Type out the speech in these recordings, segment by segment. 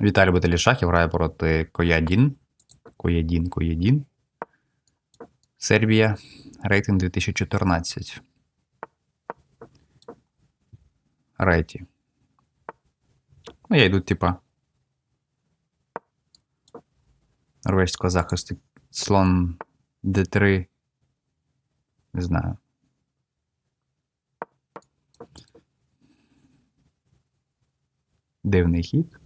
Віталій Бетелішахів грає проти Коядін. Коядін, Коядін. Сербія. Рейтинг 2014. Реті. Ну, я йду, типа. Норвезького захисту. Слон D3. Не знаю. Дивний хід.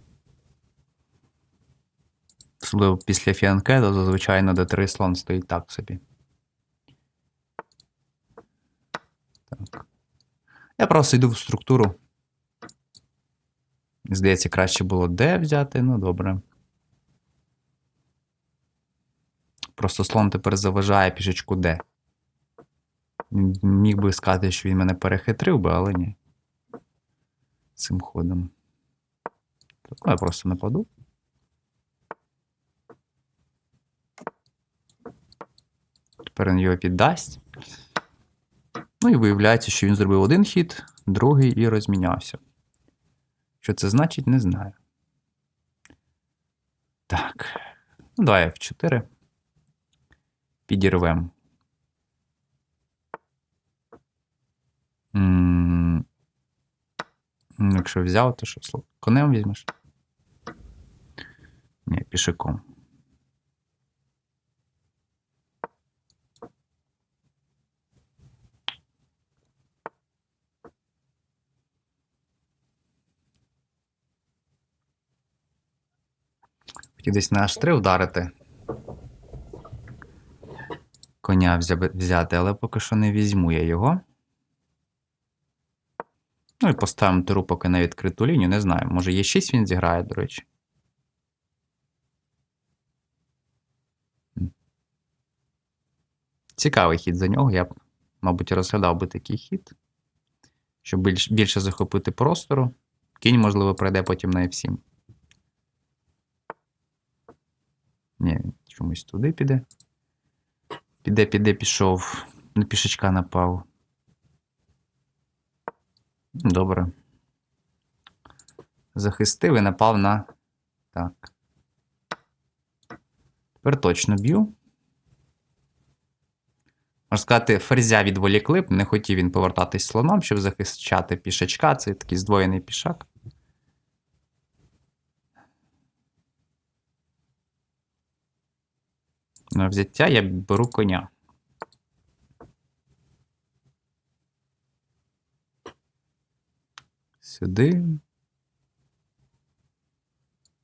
Особливо після фіанкета, зазвичай на D3 слон стоїть так собі. Так. Я просто йду в структуру. Здається, краще було D взяти, ну добре. Просто слон тепер заважає пішечку D. Міг би сказати, що він мене перехитрив би, але ні. Цим ходом. Так, ну, я просто нападу. Тепер його піддасть. Ну і виявляється, що він зробив один хід, другий і розмінявся. Що це значить, не знаю. Так. Ну, давай F4. Підірвем. М, ну, Якщо взяв, то що сло- конем візьмеш? Ні, пішаком. Хотів десь на H3 вдарити. Коня взяти, але поки що не візьму я його. Ну і поставимо туру поки на відкриту лінію, не знаю. Може є 6 він зіграє, до речі. Цікавий хід за нього. Я б, мабуть, розглядав би такий хід. Щоб більш, більше захопити простору. Кінь, можливо, пройде потім на F7. Ні, чомусь туди піде. Піде, піде, пішов. На пішечка напав. Добре. Захистив і напав на. Так. Тепер точно б'ю. Можна сказати, ферзя відволікли б, не хотів він повертатись слоном, щоб захищати пішачка. Це такий здвоєний пішак. Взяття я беру коня. Сюди.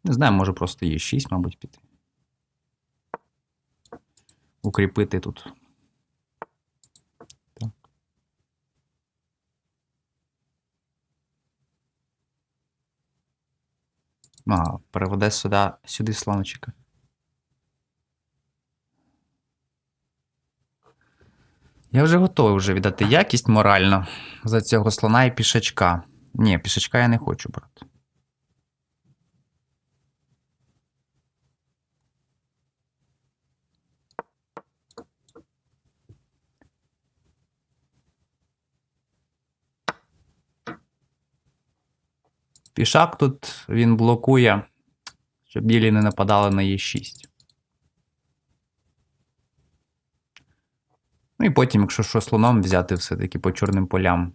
Не знаю, може просто є 6, мабуть, піти. Укріпити тут. Так. Ага, переведе сюди, сюди слончика. Я вже готовий вже віддати якість морально за цього слона і пішачка. Ні, пішачка я не хочу брати. Пішак тут він блокує, щоб білі не нападали на Е6. Ну і потім, якщо що слоном взяти, все-таки по чорним полям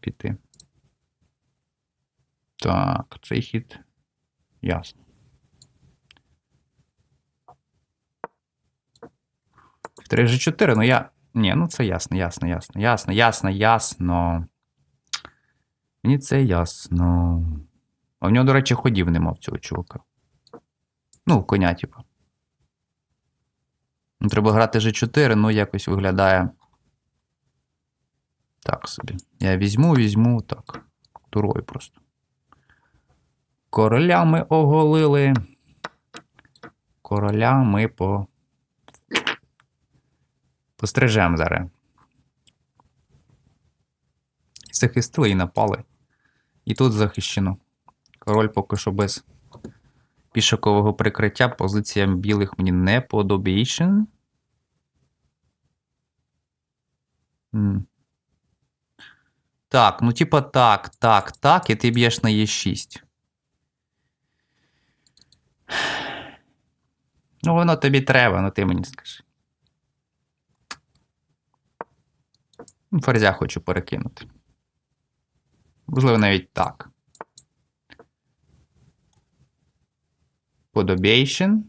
піти. Так, цей хід. Ясно. В 3 G4, ну я. Ні, ну це ясно, ясно, ясно, ясно, ясно, ясно. Мені це ясно. А в нього, до речі, ходів нема в цього чувака. Ну, коня, типу. Ну, треба грати G4, ну якось виглядає. Так собі. Я візьму, візьму, так. Турою просто. Короля ми оголили. Короля ми по. Пострижемо зараз. Захистили і напали. І тут захищено. Король поки що без пішакового прикриття. Позиція білих мені не подобається. Так, ну типа так, так, так, і ти б'єш на Е6. Ну, воно тобі треба, ну ти мені скажи. Ферзя хочу перекинути. Можливо, навіть так. Podobation.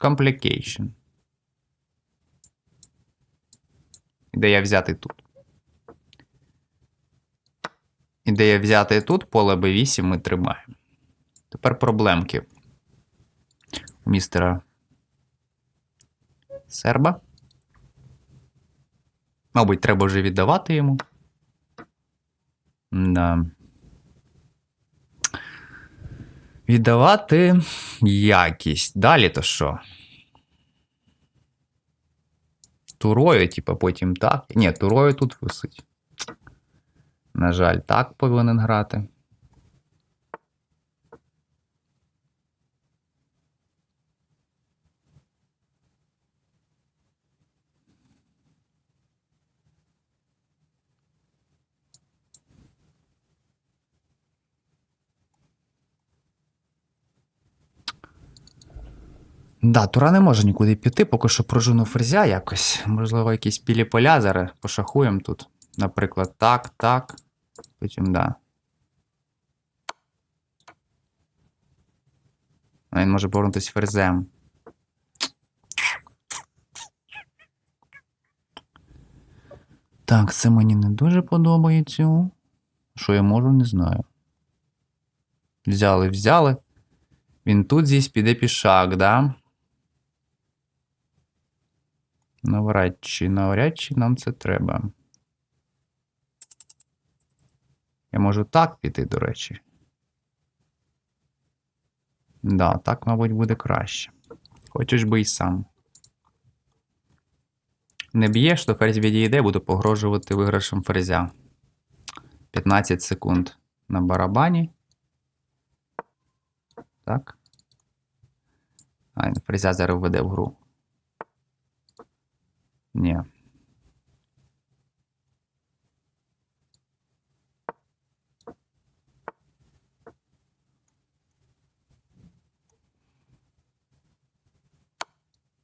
Complication. Ідея взяти тут. Ідея взяти тут, поле b8 ми тримаємо. Тепер проблемки у містера Серба. Мабуть, треба вже віддавати йому. Да. Віддавати якість. Далі то що? Турою, типа, потім так. Ні, турою тут висить. На жаль, так повинен грати. Да, Тура не може нікуди піти, поки що прожину ферзя якось. Можливо, якісь білі поля зараз пошахуємо тут. Наприклад, так, так. Потім да. А він може повернутися ферзем. Так, це мені не дуже подобається. Що я можу, не знаю. Взяли, взяли. Він тут здесь піде пішак, да? Навряд чи, навряд чи нам це треба. Я можу так піти, до речі. Да, так, мабуть, буде краще. Хочеш би і сам. Не б'єш, то ферзь відійде, буду погрожувати виграшем ферзя. 15 секунд на барабані. Так. А, ферзя зараз введе в гру. Ні.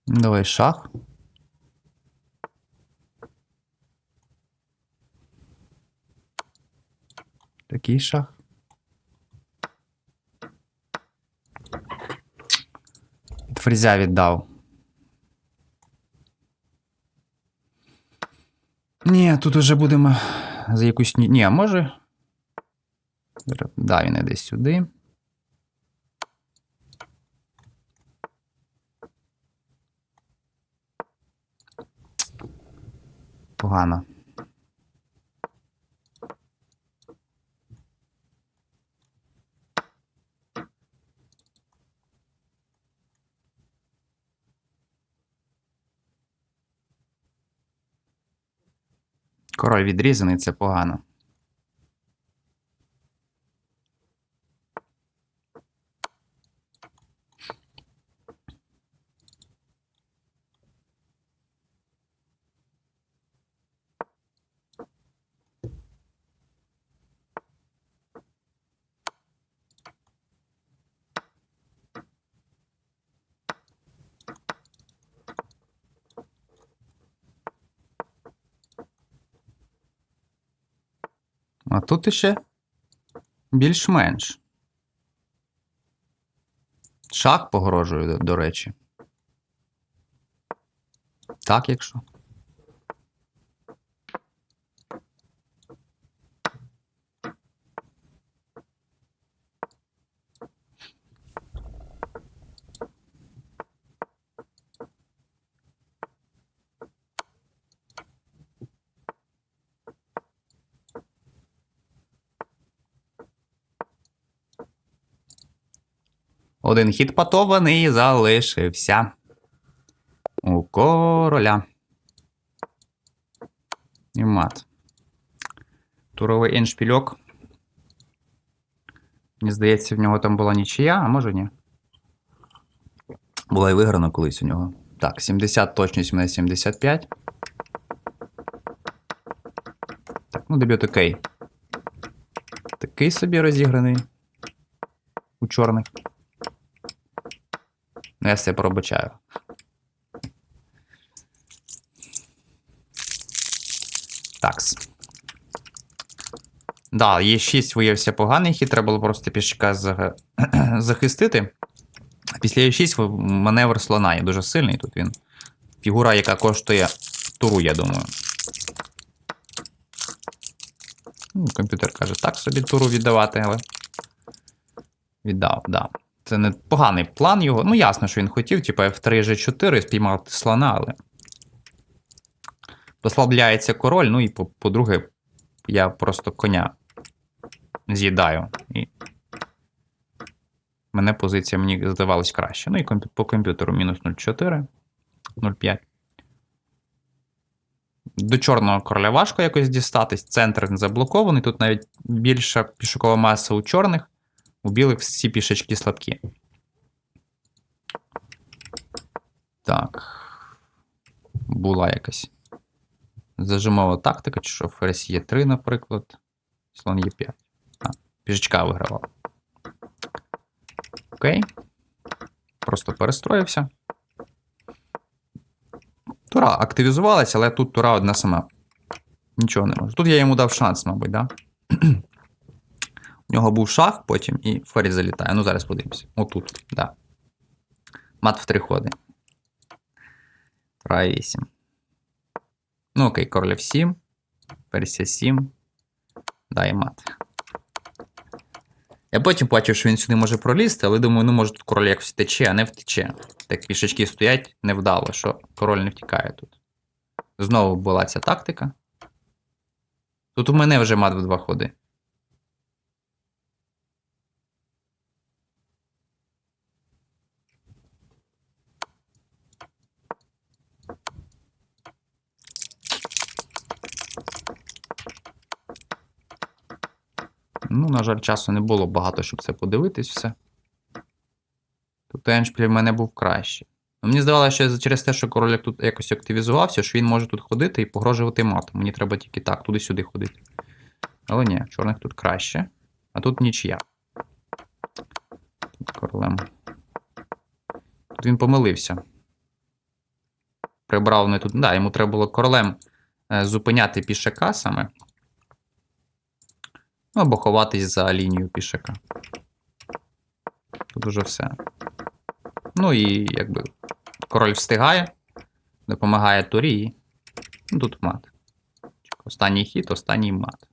Давай шах. Такий шах. Від фрезя віддав. Ні, тут уже будемо за якусь. ні- Ні, може. Да, він іде сюди. Погано. Король відрізаний, це погано. А тут іще більш-менш. Шах погрожує, до речі. Так, якщо. Один хід патований залишився. У короля. І мат. Туровий еншпільок. Мені здається, в нього там була нічия, а може ні. Була і виграна колись у нього. Так, 70 точність у мене 75. Так, ну дебют окей. Такий собі розіграний. У чорних. Ну, я все пробачаю. Такс. Да, є 6 виявився поганий хід, треба було просто пішка захистити. Після Е6 маневр слона є дуже сильний. Тут він. Фігура, яка коштує туру, я думаю. Ну, Комп'ютер каже, так собі туру віддавати, але. Віддав, да. Це не поганий план його. Ну, ясно, що він хотів, типу F3 G4 спіймати слона, але. Послабляється король, ну і по- по-друге, я просто коня з'їдаю. І мене позиція мені здавалась краще. Ну і по комп'ютеру мінус 0,4, 0,5. До чорного короля важко якось дістатись. Центр не заблокований. Тут навіть більша пішокова маса у чорних, у білих всі пішечки слабкі. Так. Була якась зажимова тактика, чи що ферзь є 3, наприклад. Слон є 5. А, пішечка вигравала. Окей. Просто перестроївся. Тура активізувалася, але тут Тура одна сама. Нічого не може. Тут я йому дав шанс, мабуть, да? У нього був шах потім і ферзь залітає. Ну, зараз подивимося. Отут, да. Мат в три ходи. Тура 8. Ну, окей, король F7. Ферзь 7. Да, мат. Я потім бачив, що він сюди може пролізти, але думаю, ну може тут король якось втече, а не втече. Так пішечки стоять невдало, що король не втікає тут. Знову була ця тактика. Тут у мене вже мат в два ходи. Ну, на жаль, часу не було багато, щоб це подивитись все. Тут Еншпіль в мене був кращий. Ну, мені здавалося, що через те, що король тут якось активізувався, що він може тут ходити і погрожувати матом. Мені треба тільки так, туди-сюди ходити. Але ні, чорних тут краще. А тут нічия. Тут королем. Тут він помилився. Прибрав не тут. Да, йому треба було королем е, зупиняти пішака саме. Ну, або ховатись за лінію пішака. Тут уже все. Ну і якби король встигає, допомагає турі. Ну, тут мат. Останній хід, останній мат.